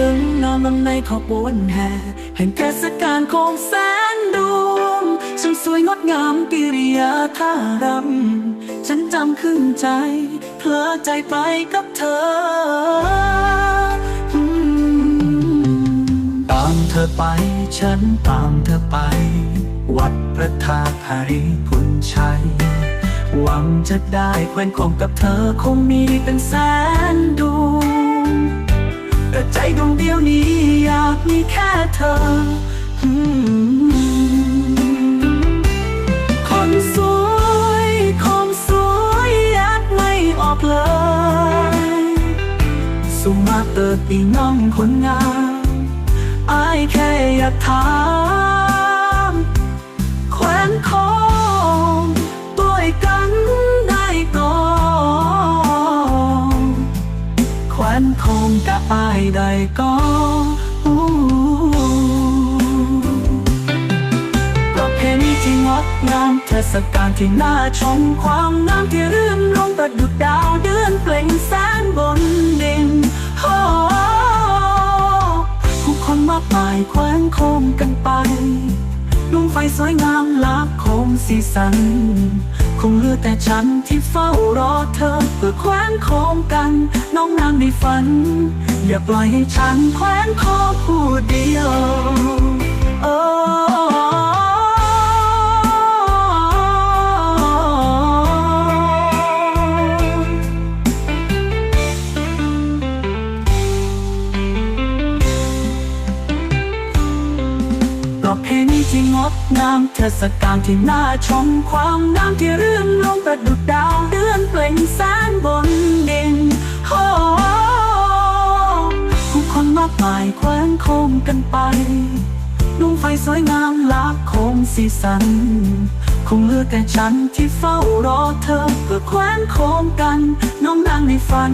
ลึงนอนลงในขบวนแห่แห่งเทศกาลโคมแสนดวงฉันสวยงดงามกิริยาท่ารำฉันจำขึ้นใจเพลอใจไปกับเธอ เธอไป ฉันตามเธอไป วัดพระธาตุหาริพุนชัย หวังจะได้แควนคงกับเธอคงมีเป็นแสนดวงแต่ใจดวงเดียวนี้อยากมีแค่เธอ คนสวยคนสวยยัดไม่ออกเลย สุมาเติดปีน้องคนงาม อายแค่อยากถามแขวนคองด้วยกันได้ก่อนแขวนคองกับอายได้ก่อนประเพณีที่งดงามเทศกาลที่น่าชมความงามที่รื่นรมประดุจดาวเดือนเปล่งแสงบน กันไปดวงไฟสวยงามลับคมสีสัน คงเหลือแต่ฉันที่เฝ้ารอเธอเพื่อแขวนโคงกัน น้องนางในฝัน อย่าปล่อยให้ฉันแขวนคอผู้เดียวโประเพณีที่งดงามเทศกาลที่น่าชมความงามที่เรื่อนลงประดุจดาวเดือนเปล่งแสงบนดินโอ้ผู้คนมากมายแขวนโคมกันไปดวงไฟสวยงามลักโคมสีสัน คงเหลือแต่ฉันที่เฝ้ารอเธอเพื่อแขวนโคมกัน น้องนางในฝัน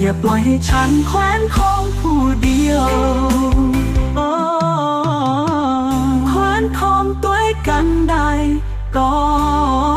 อย่าปล่อยให้ฉันแขวนโคมผู้เดียว กันได้ก่อน